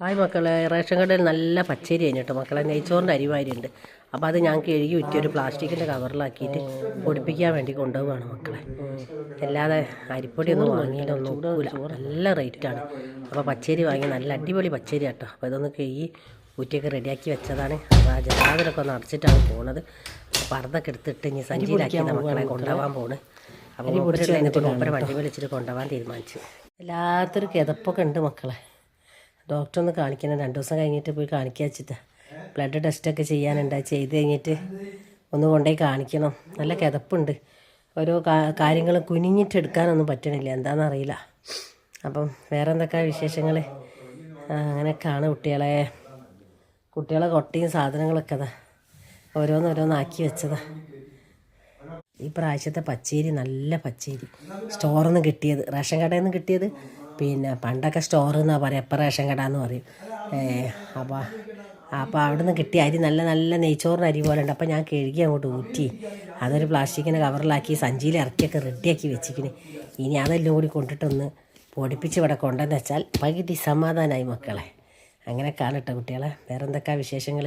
Hi മക്കളെ ration കടയിൽ നല്ല പച്ചരി കഴിഞ്ഞിട്ട് മക്കളെ നെയ്ച്ചോറിന്റെ അരിവാരി ഉണ്ട് അപ്പോൾ അത് ഞാൻ കഴുകി വിറ്റ് ഒരു പ്ലാസ്റ്റിക്കിന്റെ കവറിലാക്കിയിട്ട് പൊടിപ്പിക്കാൻ വേണ്ടി കൊണ്ടുപോവാണ് മക്കളെ. അല്ലാതെ അരിപ്പൊടിയൊന്നും വാങ്ങിയിട്ടൊന്നും ഒക്കൂല നല്ല റേറ്റാണ്. അപ്പോൾ പച്ചരി വാങ്ങി നല്ല അടിപൊളി പച്ചരി കേട്ടോ അപ്പോൾ ഇതൊന്ന് കഴുകി ഊറ്റിയൊക്കെ റെഡിയാക്കി വെച്ചതാണ്. അപ്പോൾ ആ ജനാതിലൊക്കെ ഒന്ന് അടച്ചിട്ടാണ് പോണത്. അപ്പോൾ അർദ്ധൊക്കെ എടുത്തിട്ട് ഇനി സഞ്ചിയിലാക്കി മക്കളെ കൊണ്ടുപോകാൻ പോണ്. അപ്പോൾ മൂപ്പരെ വണ്ടി വിളിച്ചിട്ട് കൊണ്ടുപോകാൻ തീരുമാനിച്ചു. എല്ലാത്തൊരു കിതപ്പൊക്കെ ഉണ്ട് മക്കളെ. ഡോക്ടർ ഒന്ന് കാണിക്കണം. രണ്ട് ദിവസം കഴിഞ്ഞിട്ട് പോയി കാണിക്കുക വെച്ചിട്ട്. ബ്ലഡ് ടെസ്റ്റൊക്കെ ചെയ്യാനുണ്ട്. ചെയ്ത് കഴിഞ്ഞിട്ട് ഒന്ന് കൊണ്ടുപോയി കാണിക്കണം. നല്ല കിതപ്പുണ്ട്. ഓരോ കാര്യങ്ങൾ കുനിഞ്ഞിട്ട് എടുക്കാനൊന്നും പറ്റണില്ല. എന്താണെന്നറിയില്ല അപ്പം വേറെ എന്തൊക്കെയാണ് വിശേഷങ്ങൾ അങ്ങനെയൊക്കെയാണ് കുട്ടികളെ. കുട്ടികളെ കൊട്ടയും സാധനങ്ങളൊക്കെ അതാ ഓരോന്നോരോന്നാക്കി വെച്ചതാ. ഈ പ്രാവശ്യത്തെ പച്ചേരി നല്ല പച്ചേരി. സ്റ്റോറിൽ നിന്ന് കിട്ടിയത് റേഷൻ കടയിൽ നിന്ന് കിട്ടിയത് പിന്നെ പണ്ടൊക്കെ സ്റ്റോർ എന്നാണ് പറയുക എപ്പം റേഷൻ കട എന്ന് പറയും. അപ്പോൾ അപ്പോൾ അവിടെ നിന്ന് കിട്ടിയ അരി നല്ല നല്ല നെയ്ച്ചോറിന് അരി പോലെ ഉണ്ട്. അപ്പോൾ ഞാൻ കഴുകി അങ്ങോട്ട് ഊറ്റി. അതൊരു പ്ലാസ്റ്റിക്കിന്റെ കവറിലാക്കി സഞ്ചിയിൽ ഇറക്കിയൊക്കെ റെഡിയാക്കി വെച്ചിരിക്കണ്. ഇനി അതെല്ലാം കൂടി കൊണ്ടിട്ടൊന്ന് പൊടിപ്പിച്ച് ഇവിടെ കൊണ്ടെന്ന് വെച്ചാൽ പകുതി സമാധാനമായി മക്കളെ. അങ്ങനെ കാണട്ടെ കുട്ടികളെ. വേറെ എന്തൊക്കെയാ വിശേഷങ്ങൾ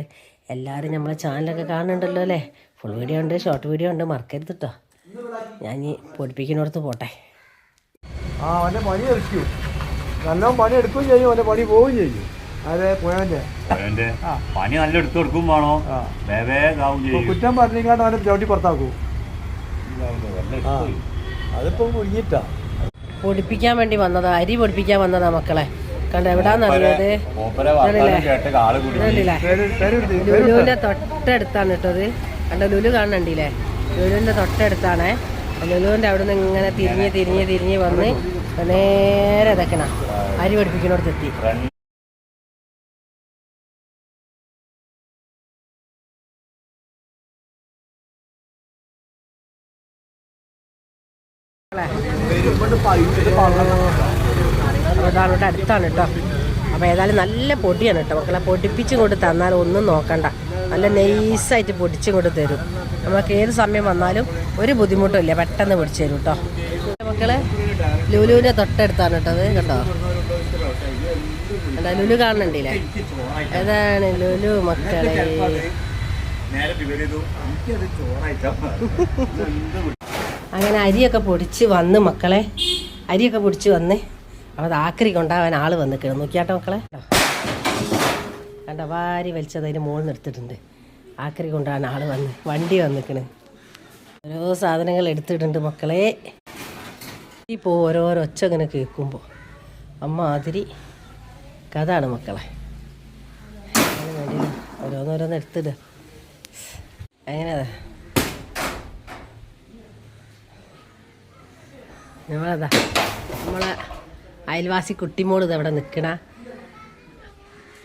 എല്ലാവരും നമ്മളെ ചാനലൊക്കെ കാണുന്നുണ്ടല്ലോ അല്ലേ? ഫുൾ വീഡിയോ ഉണ്ട് ഷോർട്ട് വീഡിയോ ഉണ്ട്. മറക്കരുത് കേട്ടോ ഞാൻ പൊടിപ്പിക്കുന്നിടത്ത് പോട്ടെ. ആ അവന്റെ പണി എടുക്കും നല്ലോണം പണി എടുക്കുകയും ചെയ്യും അവന്റെ പണി പോവുകയും ചെയ്യും. അതെ പോയവന്റെ അവന്റെ പണി നല്ല എടുത്തു കൊടുക്കും വേണോ? ആ. വേവേഗാവും ചെയ്യും. കുറ്റം പറഞ്ഞിങ്ങാണ്ട് അവനെ ചവിട്ടി പുറത്താക്കൂ. അതിപ്പോ ആ. അതിപ്പോൾ പൊടിപ്പിക്കാൻ വേണ്ടി വന്നതാ അരി പൊടിപ്പിക്കാൻ വന്നതാ മക്കളെ. കണ്ട എവിടാന്നറിയത് മൂപ്പരെ വർത്താനം കേട്ട് കാൾ കുടി. കണ്ടില്ലേ? പേര് പേര് എടുത്ത് ലുലുവിന്റെ തൊട്ടടുത്താണ് കേട്ടത് കണ്ട ലുലു കാണണ്ടില്ലേ ലുലുവിന്റെ തൊട്ടടുത്താണ്. ലുലുവിന്റെ അവിടെ നിന്ന് ഇങ്ങനെ തിരിഞ്ഞ് തിരിഞ്ഞ് തിരിഞ്ഞ് വന്ന് നേരെ ഇതൊക്കെയാ അരി പഠിപ്പിക്കുന്നിടത്ത് എത്തി ഫ്രണ്ട് അപ്പോൾ ഇതാണ് ഇവിടെ അടുത്താണ് കേട്ടോ അപ്പോൾ ഏതായാലും നല്ല പൊടിയാണ് കേട്ടോ മക്കളെ പൊടിപ്പിച്ചും കൊണ്ട് തന്നാൽ ഒന്നും നോക്കണ്ട. നല്ല നൈസായിട്ട് പൊടിച്ചും കൊണ്ട് തരും. നമുക്ക് ഏത് സമയം വന്നാലും ഒരു ബുദ്ധിമുട്ടും ഇല്ല. പെട്ടെന്ന് പൊടിച്ചു തരും കേട്ടോ മക്കൾ ലുലുവിന്റെ തൊട്ടടുത്താണ് കേട്ടോ അത് കേട്ടോ എന്താ ലുലു കാണണ്ടില്ലേ ഏതാണ് ലുലു മക്കളെ. അങ്ങനെ അരിയൊക്കെ പൊടിച്ച് വന്ന് മക്കളെ. അരിയൊക്കെ പൊടിച്ച് വന്ന്. അപ്പോൾ ആക്രി കൊണ്ടാവാൻ ആൾ വന്നിക്കണം നോക്കിയാട്ടോ മക്കളെ. കണ്ട വാരി വലിച്ചത് അതിന് മുകളിൽ നിർത്തിയിട്ടുണ്ട്. ആക്രി കൊണ്ടാണ് ആൾ വന്ന് വണ്ടി വന്നിക്കണ്. ഓരോ സാധനങ്ങൾ എടുത്തിട്ടുണ്ട് മക്കളെ. ഇപ്പോൾ ഓരോരോ ഒച്ച ഇങ്ങനെ കേൾക്കുമ്പോൾ അമ്മാതിരി കഥാണ് മക്കളെ. ഓരോന്നോരോന്ന് എടുത്തിടുക എങ്ങനെയാ? നമ്മളതാ നമ്മളെ അയൽവാസി കുട്ടിമോൾ ഇതവിടെ നിൽക്കണ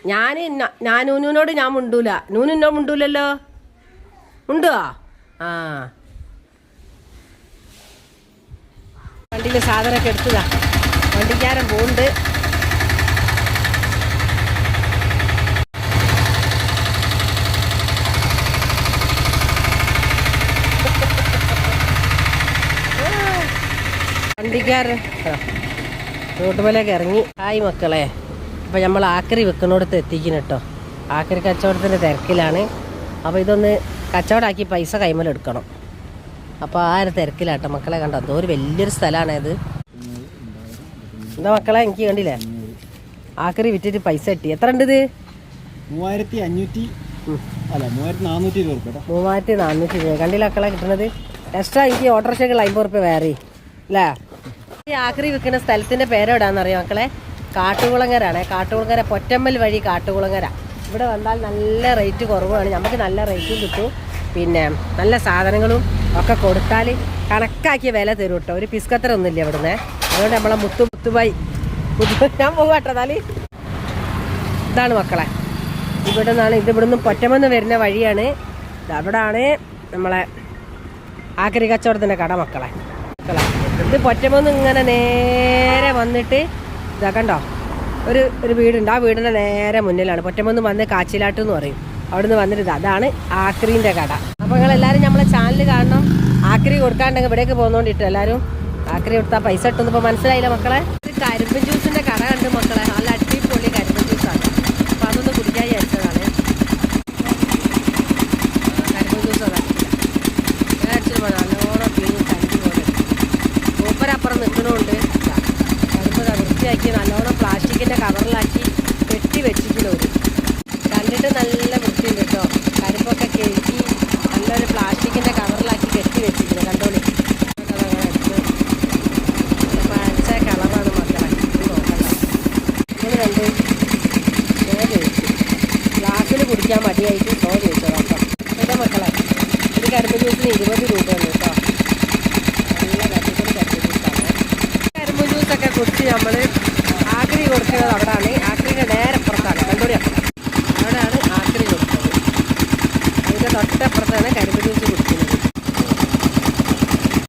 ഞാൻ ഞാൻ നൂനുവിനോട് ഞാൻ മുണ്ടൂല. നൂനുന്നോ മുണ്ടൂലല്ലോ? ഉണ്ടോ ആ. വണ്ടിയിൽ സാധനമൊക്കെ എടുത്തതാ. വണ്ടിക്കാരൻ പോകുന്നുണ്ട് വണ്ടിക്കാരൻ. റോട്ട് പോലെയൊക്കെ ഇറങ്ങി. ഹായ് മക്കളെ. അപ്പോൾ നമ്മൾ ആക്രി വെക്കുന്നിടത്ത് എത്തിക്കുന്നു കേട്ടോ. ആക്രി കച്ചവടത്തിന്റെ തിരക്കിലാണ്. അപ്പോൾ ഇതൊന്ന് കച്ചവടമാക്കി പൈസ കൈമലെടുക്കണം അപ്പോൾ ആ ഒരു തിരക്കിലാട്ടോ മക്കളെ കണ്ടോ? അതോ ഒരു വലിയൊരു സ്ഥലമാണ് ഇത്. എന്താ മക്കളെ എനിക്ക് കണ്ടില്ലേ? ആക്രി വിറ്റിട്ട് പൈസ കിട്ടി. എത്ര ഉണ്ട് ഇത്? മൂവായിരത്തി അഞ്ഞൂറ്റി അല്ല മൂവായിരത്തി നാനൂറ്റി ഇരുപത് റുപ്യ മൂവായിരത്തി നാനൂറ്റി രൂപ കണ്ടില്ല മക്കളെ കിട്ടണത് എക്സ്ട്രാ എനിക്ക് ഓട്ടോറിക്ഷയ്ക്ക് അമ്പത് റുപ്യ വേറെ. അല്ലേ? ആക്രി വിൽക്കുന്ന സ്ഥലത്തിന്റെ പേരെവിടാന്നറിയോ മക്കളെ? കാട്ടുകുളങ്ങരാണ്. കാട്ടുകുളങ്ങര പൊറ്റമ്മൽ വഴി കാട്ടുകുളങ്ങര. ഇവിടെ വന്നാൽ നല്ല റേറ്റ് കുറവാണ്. നമുക്ക് നല്ല റേറ്റും കിട്ടും. പിന്നെ നല്ല സാധനങ്ങളും ഒക്കെ കൊടുത്താൽ കണക്കാക്കിയ വില തരും കേട്ടോ. ഒരു പിസ്കത്തര ഒന്നുമില്ല ഇവിടുന്ന്. അതുകൊണ്ട് നമ്മളെ മുത്തു മുത്തുബായി മുത്തു ഞാൻ പോകാട്ടോ എന്നാൽ. ഇതാണ് മക്കളെ. ഇവിടെ നിന്നാണ് ഇത് ഇവിടുന്ന് പൊറ്റമെന്ന് വരുന്ന വഴിയാണ്. അവിടാണ് നമ്മളെ ആക്രി കച്ചവടത്തിന്റെ കട മക്കളെ. മക്കളെ ഇത് പൊറ്റമെന്ന് ഇങ്ങനെ നേരെ വന്നിട്ട് ഇതാ കണ്ടോ? ഒരു ഒരു വീടുണ്ട്. ആ വീടിന്റെ നേരെ മുന്നിലാണ്. പൊറ്റമൊന്ന് വന്ന് കാച്ചിലാട്ട് എന്ന് പറയും. അവിടുന്ന് വന്നിട്ട് അതാണ് ആക്രീന്റെ കട. അപ്പോൾ നിങ്ങൾ എല്ലാവരും നമ്മളെ ചാനൽ കാണണം. ആക്രി കൊടുക്കാണ്ടെങ്കിൽ ഇവിടേക്ക് പോകുന്നോണ്ടിട്ട് എല്ലാവരും ആക്രി കൊടുത്താൽ പൈസ ഇട്ടൊന്നും ഇപ്പോൾ മനസ്സിലായില്ല മക്കളെ? ഇത് കരിമ്പൻ ജ്യൂസിന്റെ കട കണ്ട് മക്കളെ നല്ല അടിപൊളി കരിമ്പൻ ജ്യൂസാണ് വൃത്തിയാക്കി നല്ലോണം പ്ലാസ്റ്റിക്കിന്റെ കവറിലാക്കി വെട്ടി വെച്ചിട്ട് ഒരു കണ്ടിട്ട് നല്ല വൃത്തിയുണ്ട് കേട്ടോ. കരിമ്പൊക്കെ കേറ്റി നല്ലൊരു പ്ലാസ്റ്റിക്കിന്റെ കവറിലാക്കി കെട്ടി വെച്ചിട്ടുണ്ട്. കണ്ടോളി? പച്ച കളറാണ് മക്കളെ. നോക്കണ്ട. ഇത് ഗ്ലാസ്സിൽ കുടിക്കാൻ മടിയായിട്ട് കൊടുക്കുന്നത് അവിടാണ്